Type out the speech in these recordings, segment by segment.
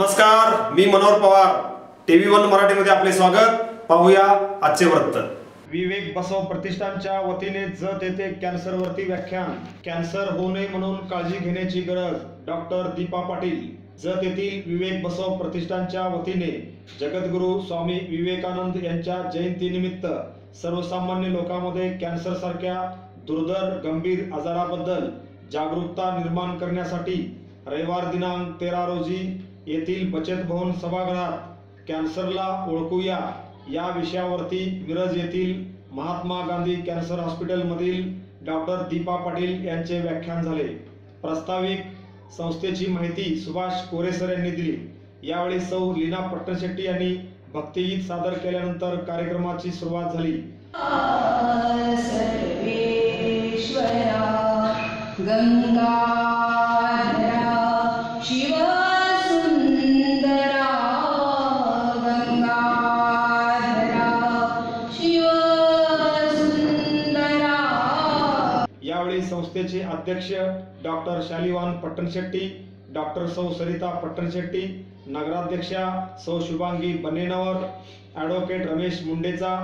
नमस्कार मी Manohar Pawar. TV one मराठीमध्ये आपले स्वागत. पाहूया आजचे वृत्त. विवेक बसव प्रतिष्ठानच्या वतीने जत येथे कॅन्सरवरती व्याख्यान. कॅन्सर होऊ नये म्हणून काळजी घेण्याची गरज डॉक्टर दीपा पाटील. जत येथील विवेक बसव प्रतिष्ठानच्या वतीने जगद्गुरू स्वामी विवेकानंद यांच्या जयंतीनिमित्त सर्वसामान्य लोकांमध्ये कॅन्सर सारख्या दुर्धर गंभीर आजाराबद्दल जागरूकता निर्माण करण्यासाठी रविवार दिनांक तेरा रोजी येथील बचत भवन सभागृहात कॅन्सरला ओळखूया. या विषयावरती मिरज येथील महात्मा गांधी कॅन्सर हॉस्पिटलमधील डॉक्टर दीपा पाटील यांचे व्याख्यान झाले. प्रास्ताविक संस्थेची माहिती सुभाष कोरेसर यांनी दिली. यावेळी सौ लीना पट्टणशेट्टी यांनी भक्तिगीत सादर केल्यानंतर कार्यक्रमाची सुरुवात झाली. गंगा संस्थेचे अध्यक्ष डॉक्टर शालिवान पट्टणशेट्टी डॉक्टर सौ सरिता पट्टणशेट्टी नगराध्यक्षा सौ शुभांगी बनेनवर ॲडव्होकेट रमेश मुंडेचा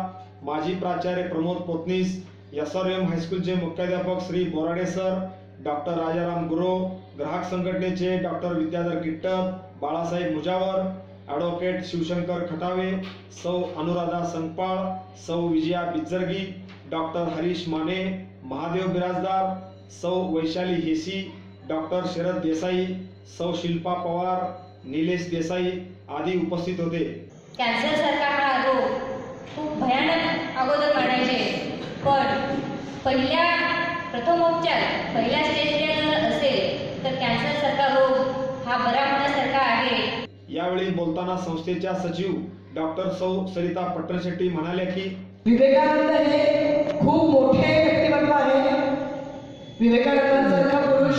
माजी प्राचार्य Pramod Potnis S R M हायस्कूलचे मुख्याध्यापक श्री बोराडे सर डॉक्टर राजाराम गुरो ग्राहक संघटनेचे डॉक्टर विद्याधर किट्टक बाळासाहेब मुजावर ॲडव्होकेट शिवशंकर खटावे सौ अनुराधा संगपाळ सौ विजया बिज्जरगी डॉक्टर हरीश माने महादेव बिराजदार सौ वैशाली हेसी डॉक्टर शरद देसाई सौ शिल्पा पवार निलेश देसाई आदी उपस्थित होते. कॅन्सर सारखा हा रोग खूप भयानक अगोदर मानायचे. पण पहिल्या प्रथमोपचार पहिल्या स्टेजला जर असेल तर कॅन्सर सारखा रोग हा बरा होण्यासारखा आहे. यावेळी बोलताना संस्थेच्या सचिव डॉक्टर सौ सरिता पट्टणशेट्टी म्हणाल्या की विवेकानंद हे खूप मोठे व्यक्तिमत्व आहे विवेकानंदांसारखा पुरुष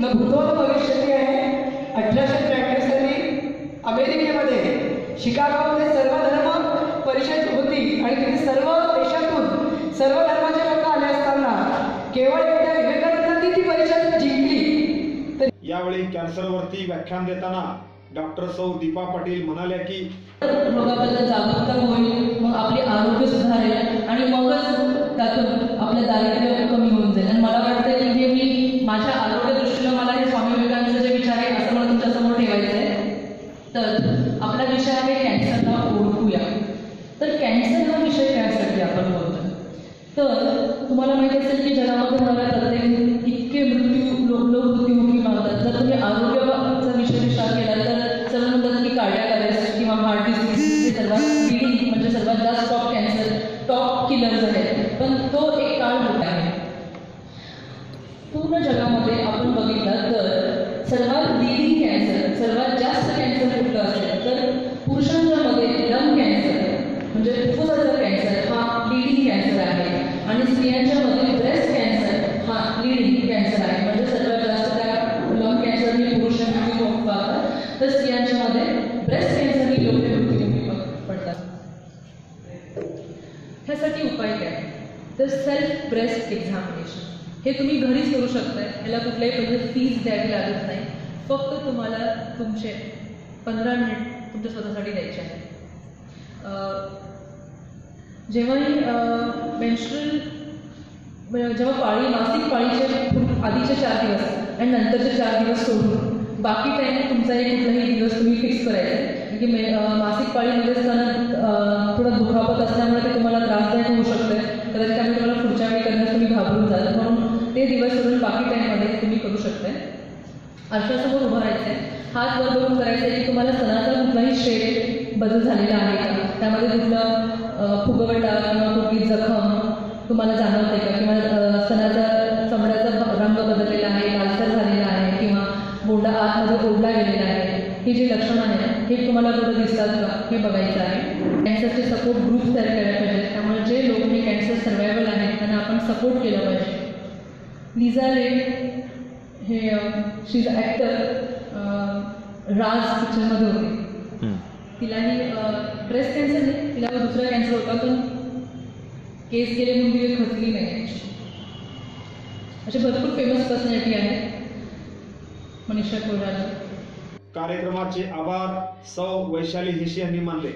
न भूतो न भविष्यती आहे. अठराशे त्र्याण्णव साली अमेरिकेमध्ये शिकागोमध्ये सर्व धर्म परिषद होती आणि तिथे सर्व देशातून सर्व धर्माचे लोक आले असताना केवळ एकट्या विवेकानंदांनी ती परिषद जिंकली. तर यावेळी कॅन्सरवरती व्याख्यान देताना डॉक्टर सौ दीपा पाटील म्हणाल्या की रोगाबद्दल जागरूकता होईल मग आपले आरोग्य सुधारेल आणि मगच त्यातून आपलं दारिद्र्य कमी होऊन जाईल आणि मला वाटतं की हे मी माझ्या आरोग्य दृष्टीनं मला हे स्वामी विवेकानंदचे जे विचार आहे असं मला तुमच्यासमोर ठेवायचं आहे तर आपला विषय आहे कॅन्सरला ओळखूया तर कॅन्सर हा विषय त्यासाठी आपण बोलतो तर तुम्हाला माहिती असेल की जगामध्ये होणाऱ्या प्रत्येक इतके मृत्यू लोक लोक मृत्यूमुखी मागतात जर तुम्ही आरोग्याचा विषय विचार केला तर सर्व म्हणतात की कार्डियाक अरेस्ट किंवा हार्ट डिसीज सर्वात लिडिंग म्हणजे सर्वात जास्त टॉप कॅन्सर टॉप किलर्स आहेत. पण तो एक काळ होत आहे. पूर्ण जगामध्ये आपण बघितलं तर सर्वात लिडिंग कॅन्सर सर्वात जास्त कॅन्सर कुठलं असेल तर पुरुषांच्या मध्ये लंग कॅन्सर म्हणजे फुफ्फुसाचा स्त्रियांच्या मध्ये ब्रेस्ट कॅन्सर हा लिडिंग कॅन्सर आहे. म्हणजे सर्वात जास्त त्या लंग कॅन्सरनी पुरुषांची लोक पाहतात. तर स्त्रियांच्या मध्ये ब्रेस्ट कॅन्सरनी लोक पडतात. ह्यासाठी उपाय काय? तर सेल्फ ब्रेस्ट एक्झामिनेशन हे तुम्ही घरीच करू शकताय. याला कुठल्याही पद्धत फीज द्यावी लागत नाही. फक्त तुम्हाला तुमचे पंधरा मिनिट तुमच्या स्वतःसाठी द्यायचे आहे जेव्हाही मेन्स्ट्रल म्हणजे जेव्हा पाळी मासिक पाळीचे आधीचे चार दिवस आणि नंतरचे चार दिवस सोडून बाकी टाईम तुमचा एक कुठलाही दिवस तुम्ही फिक्स करायचा. आहे की मे मासिक पाळीमध्ये असताना थोडं दुखापत असल्यामुळे ते तुम्हाला त्रासदायक होऊ शकतं. कदाचित त्यामुळे तुम्हाला पुढच्या वेळी करण्यास तुम्ही घाबरून जाल. म्हणून ते दिवस सोडून बाकी टाईममध्ये तुम्ही करू शकताय. आरशासमोर उभं राहायचं आहे हात वर करून करायचं आहे की तुम्हाला सणाचा कुठलाही शेप बदल झालेला आहे का? त्यामध्ये कुठला फुगवटा किंवा कुठली जखम तुम्हाला जाणवते का? किंवा स्तनाचा चमड्याचा रंग बदललेला आहे लालसर झालेला आहे किंवा बोंडा आतमध्ये ओढला गेलेला आहे हे जे लक्षण आहे ना हे तुम्हाला कुठं दिसतात का? हे बघायचं आहे. कॅन्सरचे सपोर्ट ग्रुप्स तयार करायला पाहिजे त्यामुळे जे लोक हे कॅन्सर सर्वायवल आहेत त्यांना आपण सपोर्ट केला पाहिजे. लिझा रे हे शी इज ॲक्टर राज पिक्चरमध्ये होते. तिलाही ब्रेस्ट कॅन्सर नाही तिला दुसरा कॅन्सर होता पण केस गेले म्हणून तिथे खचली नाही. असे भरपूर फेमस पर्सनॅलिटी आहेत मनीषा कोइराला कार्यक्रमाचे आभार सौ वैशाली हिशी यांनी मानले.